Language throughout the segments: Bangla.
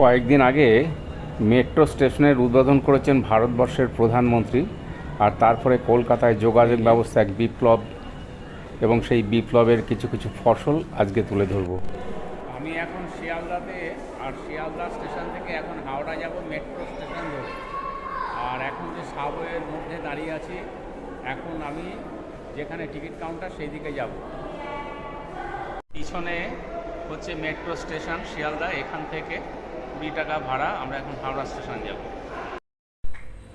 কয়েকদিন আগে মেট্রো স্টেশনের উদ্বোধন করেছেন ভারতবর্ষের প্রধানমন্ত্রী, আর তারপরে কলকাতায় যোগাযোগ ব্যবস্থা এক বিপ্লব এবং সেই বিপ্লবের কিছু কিছু ফসল আজকে তুলে ধরবো। আমি এখন শিয়ালদাতে, আর শিয়ালদা স্টেশন থেকে এখন হাওড়া যাব মেট্রো স্টেশন ধরে। আর এখন যে সাবওয়ের মধ্যে দাঁড়িয়ে আছি, এখন আমি যেখানে টিকিট কাউন্টার সেই দিকে যাব। পিছনে হচ্ছে মেট্রো স্টেশন শিয়ালদা, এখান থেকে কুড়ি টাকা ভাড়া আমরা এখন হাওড়া স্টেশন যাব।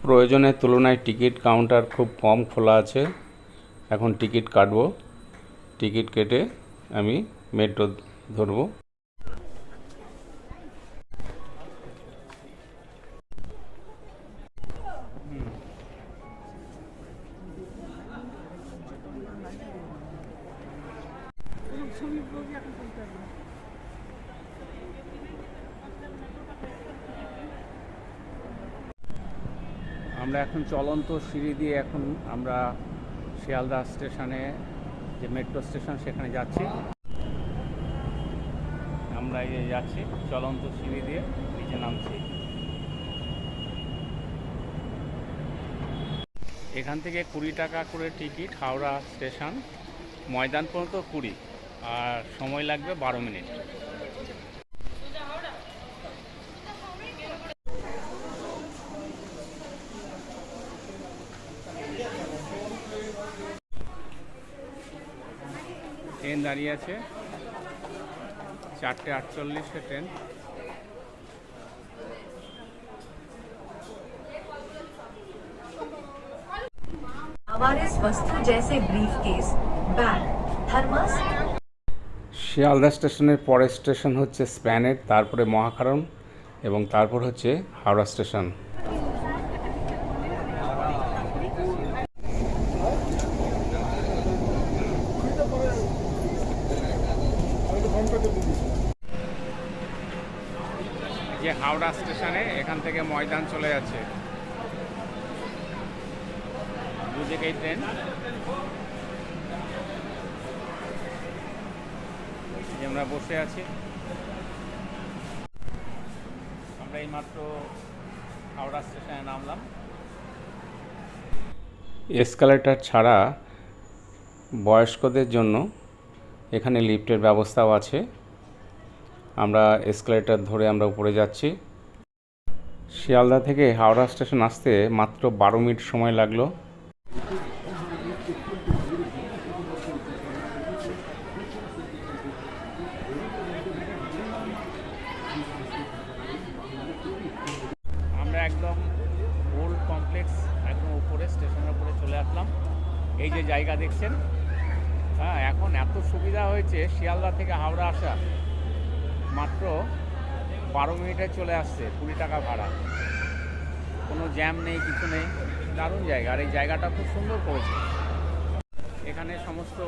প্রয়োজনের তুলনায় টিকিট কাউন্টার খুব কম খোলা আছে। এখন টিকিট কাটবো। টিকিট কেটে আমি মেট্রো ধরবো। আমরা এখন চলন্ত সিঁড়ি দিয়ে এখন আমরা শিয়ালদা স্টেশনে, যে মেট্রো স্টেশন, সেখানে যাচ্ছি। আমরা এই যাচ্ছি, চলন্ত সিঁড়ি দিয়ে নিচে নামছি। এখান থেকে কুড়ি টাকা করে টিকিট হাওড়া স্টেশন, ময়দান পর্যন্ত কুড়ি, আর সময় লাগবে বারো মিনিট। ট্রেন দাঁড়িয়ে আছে। চারটে আটচল্লিশে ট্রেন। শিয়ালদা স্টেশনের পরের স্টেশন হচ্ছে স্প্যানের তারপরে মহাকারণ এবং তারপর হচ্ছে হাওড়া স্টেশন। যে হাওড়া স্টেশনে এখান থেকে ময়দান চলে যাচ্ছে। দুদিকেই ট্রেন। আমরা বসে আছি। আমরা এইমাত্র হাওড়া স্টেশনে নামলাম। এসকালেটার ছাড়া বয়স্কদের জন্য এখানে লিফটের ব্যবস্থাও আছে। আমরা এসকালেটার ধরে আমরা উপরে যাচ্ছি। শিয়ালদা থেকে হাওড়া স্টেশন আসতে মাত্র বারো মিনিট সময় লাগল। আমরা একদম কমপ্লেক্স উপরে, স্টেশনের উপরে চলে আসলাম। এই যে জায়গা দেখছেন হ্যাঁ এখন এত সুবিধা হয়েছে শিয়ালদা থেকে হাওড়া আসা। মাত্র বারো মিনিটে চলে আসছে, কুড়ি টাকা ভাড়া। কোনো জ্যাম নেই, কিছু নেই, দারুণ জায়গা। আর এই জায়গাটা খুব সুন্দর করেছে। এখানে সমস্ত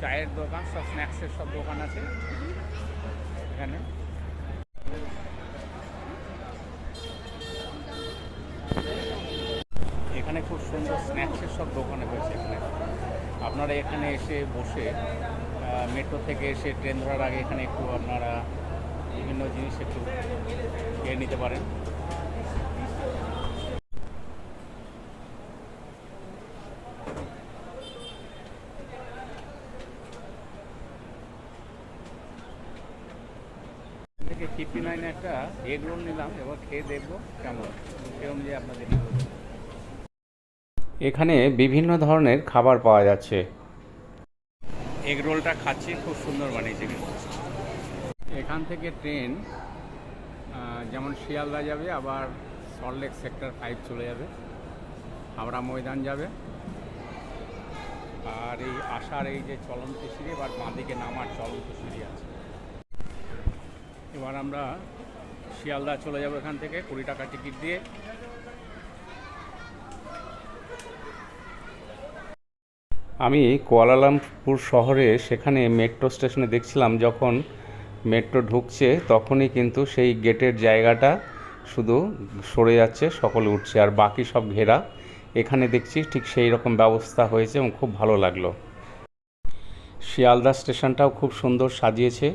চায়ের দোকান, সব স্ন্যাক্সের সব দোকান আছে। এখানে। এখানে খুব সুন্দর স্ন্যাক্সের সব দোকানে হয়েছে এখানে। আপনারা এখানে এসে বসে মেট্রো থেকে এসে ট্রেন ধরার আগে এখানে একটু আপনারা বিভিন্ন জিনিস একটু খেয়ে নিতে পারেন। থেকে ফিফটি নাইন একটা এগ রোল নিলাম, এবার খেয়ে দেখব কেমন সেই অনুযায়ী আপনাদের এখানে বিভিন্ন ধরনের খাবার পাওয়া যাচ্ছে। এগ রোলটা খাচ্ছি, খুব সুন্দর বানিয়েছে। কিন্তু এখান থেকে ট্রেন যেমন শিয়ালদা যাবে, আবার সল্টলেক সেক্টর ফাইভ চলে যাবে, হাওড়া ময়দান যাবে। আর এই আসার এই যে চলন্ত সিঁড়ি, এবার বাঁদিকে নামার চলন্ত সিঁড়ি আছে। এবার আমরা শিয়ালদা চলে যাব এখান থেকে, কুড়ি টাকা টিকিট দিয়ে। আমি কুয়ালালামপুর শহরে সেখানে মেট্রো স্টেশনে দেখছিলাম, যখন মেট্রো ঢুকছে তখনই কিন্তু সেই গেটের জায়গাটা শুধু সরে যাচ্ছে, সকলে উঠছে আর বাকি সব ঘেরা। এখানে দেখছি ঠিক সেই রকম ব্যবস্থা হয়েছে এবং খুব ভালো লাগল। শিয়ালদা স্টেশনটাও খুব সুন্দর সাজিয়েছে।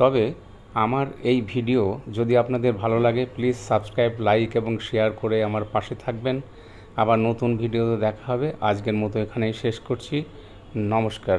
তবে আমার এই ভিডিও যদি আপনাদের ভালো লাগে, প্লিজ সাবস্ক্রাইব, লাইক এবং শেয়ার করে আমার পাশে থাকবেন। আবার নতুন ভিডিওতে দেখা হবে। আজকের মতো এখানেই শেষ করছি। নমস্কার।